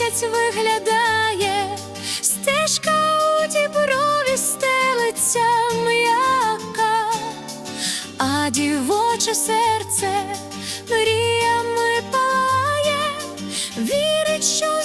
місяць виглядає, стежка у діброві стелиться м'яка, а дівоче серце мріями палає, вірить, що.